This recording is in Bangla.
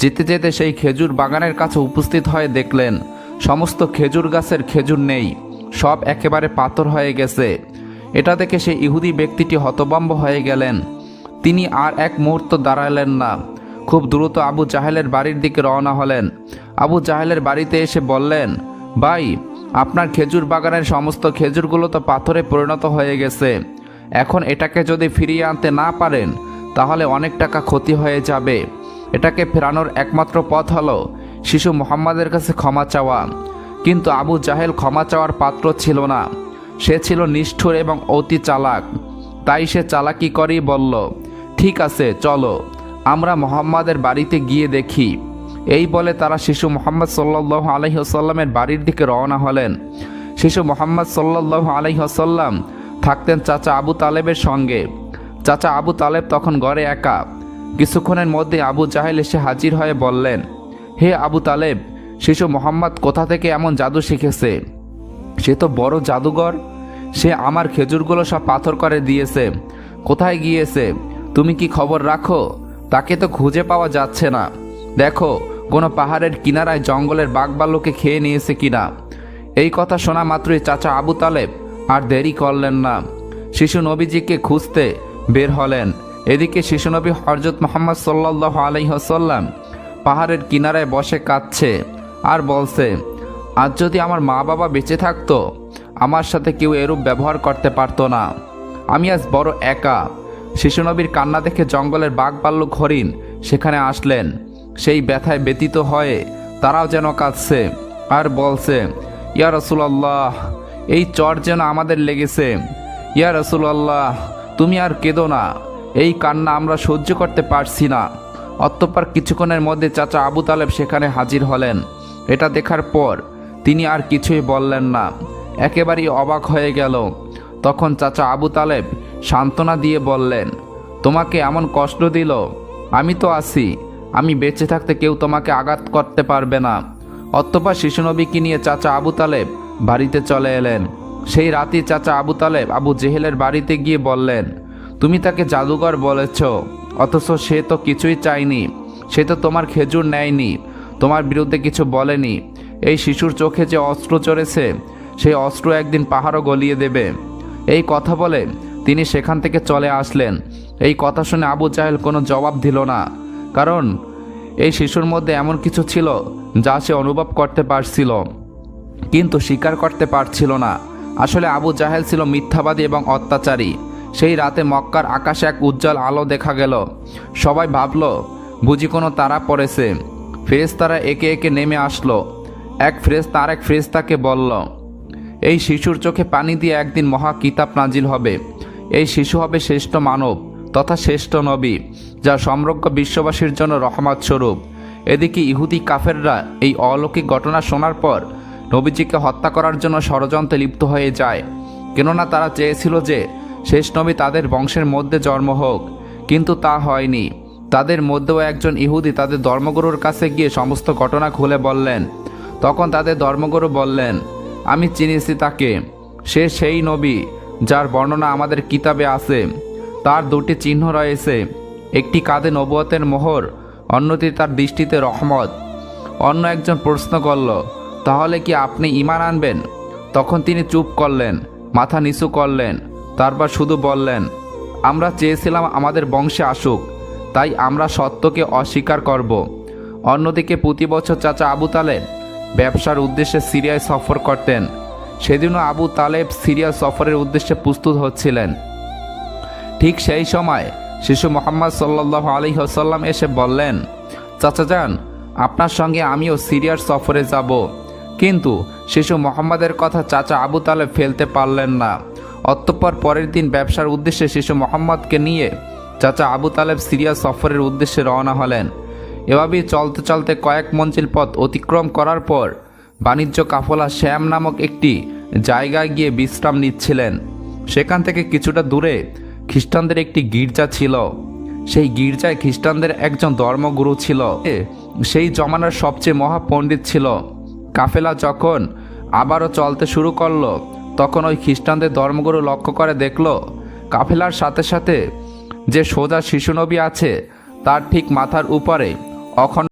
যেতে যেতে সেই খেজুর বাগানের কাছে উপস্থিত হয়ে দেখলেন, সমস্ত খেজুর গাছের খেজুর নেই, সব একেবারে পাথর হয়ে গেছে। এটা দেখে সেই ইহুদি ব্যক্তিটি হতবম্ব হয়ে গেলেন। তিনি আর এক মুহূর্ত দাঁড়ালেন না। খুব দ্রুত আবু জাহেলের বাড়ির দিকে রওনা হলেন। আবু জাহেলের বাড়িতে এসে বললেন, ভাই, আপনার খেজুর বাগানের সমস্ত খেজুরগুলো তো পাথরে পরিণত হয়ে গেছে। এখন এটাকে যদি ফিরিয়ে আনতে না পারেন, তাহলে অনেক টাকা ক্ষতি হয়ে যাবে। এটাকে ফেরানোর একমাত্র পথ হলো শিশু মোহাম্মদের কাছে ক্ষমা চাওয়া। কিন্তু আবু জাহেল ক্ষমা চাওয়ার পাত্র ছিল না। সে ছিল নিষ্ঠুর এবং অতি চালাক। তাই সে চালাকি করেই বলল, ঠিক আছে, চলো, আমরা মোহাম্মদের বাড়িতে গিয়ে দেখি। এই বলে তারা শিশু মোহাম্মদ সাল্লাহ আলহিহসাল্লামের বাড়ির দিকে রওনা হলেন। শিশু মোহাম্মদ সাল্লাহ আলহিহসাল্লাম থাকতেন চাচা আবু তালেবের সঙ্গে। চাচা আবু তালেব তখন ঘরে একা। কিছুক্ষণের মধ্যে আবু জাহেল এসে হাজির হয়ে বললেন, হে আবু তালেব, শিশু মোহাম্মদ কোথা থেকে এমন জাদু শিখেছে? সে তো বড় জাদুঘর। সে আমার খেজুরগুলো সব পাথর করে দিয়েছে। কোথায় গিয়েছে? তুমি কি খবর রাখো? তাকে তো খুঁজে পাওয়া যাচ্ছে না। দেখো, কোনো পাহাড়ের কিনারায় জঙ্গলের বাঘবাল্যকে খেয়ে নিয়েছে কিনা। এই কথা শোনা মাত্রই চাচা আবু তালেব আর দেরি করলেন না। শিশু নবীজিকে খুঁজতে বের হলেন। এদিকে শিশু নবী হরজত মোহাম্মদ সাল্লাহ আলহিহসাল্লাম পাহাড়ের কিনারায় বসে কাঁদছে আর বলছে, আজ যদি আমার মা বাবা বেঁচে থাকতো, আমার সাথে কেউ এরূপ ব্যবহার করতে পারতো না। আমি আজ বড় একা। শিশুনবীর কান্না দেখে জঙ্গলের বাঘ বাল্লুক হরিণ সেখানে আসলেন। সেই ব্যথায় ব্যতীত হয়ে তারাও যেন কাঁদছে আর বলছে, ইয়া রসুলাল্লাহ, এই চর যেন আমাদের লেগেছে। ইয়া রসুলাল্লাহ, তুমি আর কেঁদো না। এই কান্না আমরা সহ্য করতে পারছি না। অতঃপর কিছুক্ষণের মধ্যে চাচা আবু তালেব সেখানে হাজির হলেন। এটা দেখার পর তিনি আর কিছুই বললেন না। একেবারেই অবাক হয়ে গেল। তখন চাচা আবু তালেব সান্ত্বনা দিয়ে বললেন, তোমাকে এমন কষ্ট দিল? আমি তো আছি। আমি বেঁচে থাকতে কেউ তোমাকে আঘাত করতে পারবে না। অতঃপর শিশুনবীকে নিয়ে চাচা আবু তালেব বাড়িতে চলে এলেন। সেই রাতে চাচা আবু তালেব আবু জেহেলের বাড়িতে গিয়ে বললেন তুমি তাকে জাদুঘর বলেছ, অথচ সে তো কিছুই চায়নি। সে তো তোমার খেজুর নেয়নি, তোমার বিরুদ্ধে কিছু বলেনি। এই শিশুর চোখে যে অস্ত্র চড়েছে, সেই অস্ত্র একদিন পাহাড়ও গলিয়ে দেবে। এই কথা বলে তিনি সেখান থেকে চলে আসলেন। এই কথা শুনে আবু জাহেল কোনো জবাব দিল না, কারণ এই শিশুর মধ্যে এমন কিছু ছিল যা সে অনুভব করতে পারছিল, কিন্তু স্বীকার করতে পারছিল না। আসলে আবু জাহেল ছিল মিথ্যাবাদী এবং অত্যাচারী। সেই রাতে মক্কার আকাশে এক উজ্জ্বল আলো দেখা গেল। সবাই ভাবল, বুঝি কোনো তারা পড়েছে। ফেরেশতারা একে একে নেমে আসলো। এক ফ্রেস্তা আর এক ফ্রেস্তাকে বলল, এই শিশুর চোখে পানি দিয়ে একদিন মহা কিতাব নাজিল হবে। এই শিশু হবে শ্রেষ্ঠ মানব তথা শ্রেষ্ঠ নবী যা সমগ্র বিশ্ববাসীর জন্য রহমত স্বরূপ। এদিকে ইহুদি কাফেররা এই অলৌকিক ঘটনা শোনার পর নবীজিকে হত্যা করার জন্য ষড়যন্ত্রে লিপ্ত হয়ে যায়। কেননা তারা চেয়েছিল যে শেষ নবী তাদের বংশের মধ্যে জন্ম হোক, কিন্তু তা হয়নি। তাদের মধ্যেও একজন ইহুদি তাদের ধর্মগুরুর কাছে গিয়ে সমস্ত ঘটনা খুলে বললেন। তখন তাদের ধর্মগুরু বললেন, আমি চিনেছি তাকে। সে সেই নবী যার বর্ণনা আমাদের কিতাবে আছে। তার দুটি চিহ্ন রয়েছে। একটি কাঁধে নবুয়তের মোহর, অন্যটি তার দৃষ্টিতে রহমত। অন্য একজন প্রশ্ন করল, তাহলে কি আপনি ইমান আনবেন? তখন তিনি চুপ করলেন, মাথা নিচু করলেন। তারপর শুধু বললেন, আমরা চেয়েছিলাম আমাদের বংশে আসুক, তাই আমরা সত্যকে অস্বীকার করব। অন্যদিকে প্রতি বছর চাচা আবু তালেব ব্যবসার উদ্দেশ্যে সিরিয়ায় সফর করতেন। সেদিনও আবু তালেব সিরিয়া সফরের উদ্দেশ্যে প্রস্তুত হচ্ছিলেন। ঠিক সেই সময় শিশু মোহাম্মদ সাল্লাহ আলী হাসাল্লাম এসে বললেন, চাচা যান আপনার সঙ্গে আমিও সিরিয়ার সফরে যাব। কিন্তু শিশু মোহাম্মদের কথা চাচা আবু তালেব ফেলতে পারলেন না। অতঃপর পরের দিন ব্যবসার উদ্দেশ্যে শিশু মোহাম্মদকে নিয়ে চাচা আবু তালেব সিরিয়া সফরের উদ্দেশ্যে রওনা হলেন। এভাবেই চলতে চলতে কয়েক মঞ্জিল পথ অতিক্রম করার পর বাণিজ্য কাফলা শ্যাম নামক একটি জায়গায় গিয়ে বিশ্রাম নিচ্ছিলেন। সেখান থেকে কিছুটা দূরে খ্রিস্টানদের একটি গির্জা ছিল। সেই গির্জায় খ্রিস্টানদের একজন ধর্মগুরু ছিল। সেই জমানার সবচেয়ে মহাপণ্ডিত ছিল। কাফেলা যখন আবারও চলতে শুরু করল তখন ওই খ্রিস্টানদের ধর্মগুরু লক্ষ্য করে দেখল, কাফেলার সাথে সাথে যে সোজা শিশুনবী আছে, তার ঠিক মাথার উপরে অখণ্ড